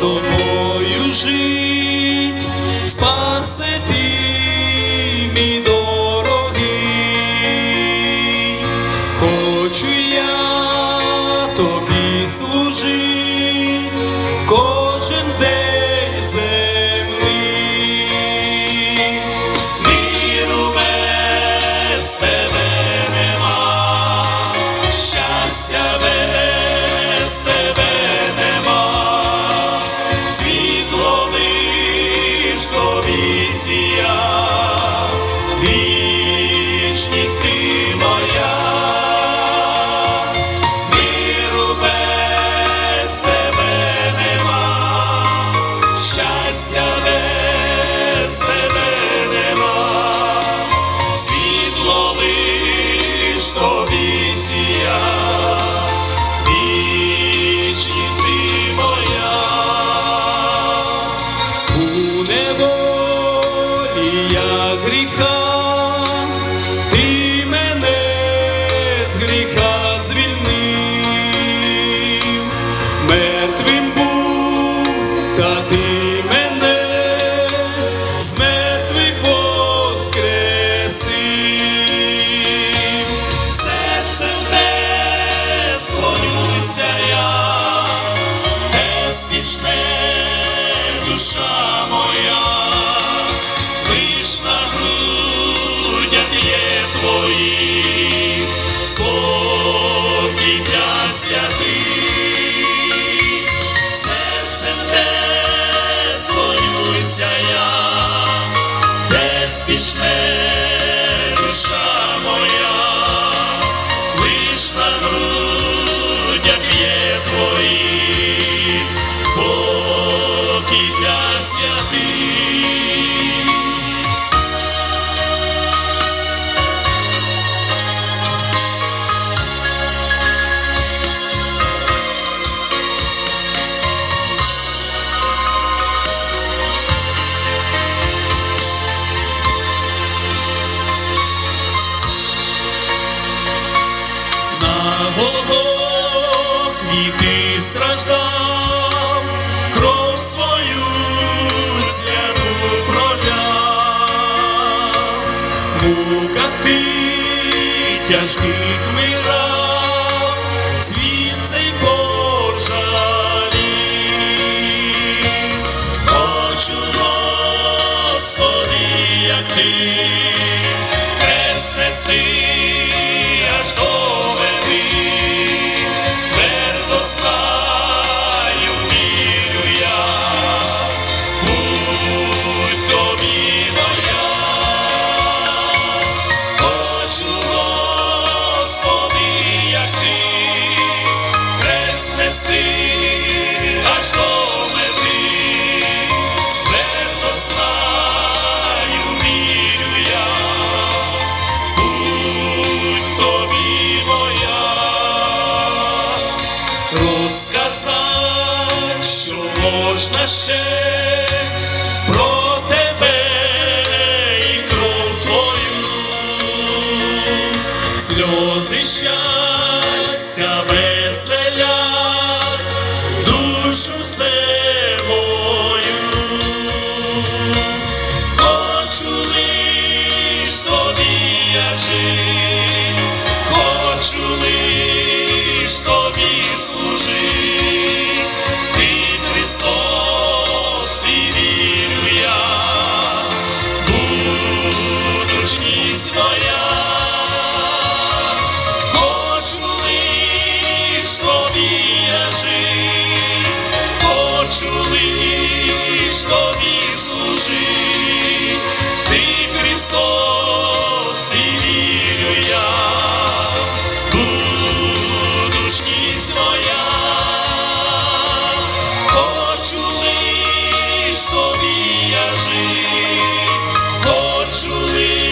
тобою жить, спаси ти, мій дорогий, хочу я тобі служити кожен день. вічність. гріха, ти мене з гріха звільнив, мертвим був, та ти мене. голох віки страждав, кров свою святу проляв, муках ти тяжких ми. можна ще про тебе і кров твою сльози щастя. Хочу лиш тобі я жити, хочу лиш.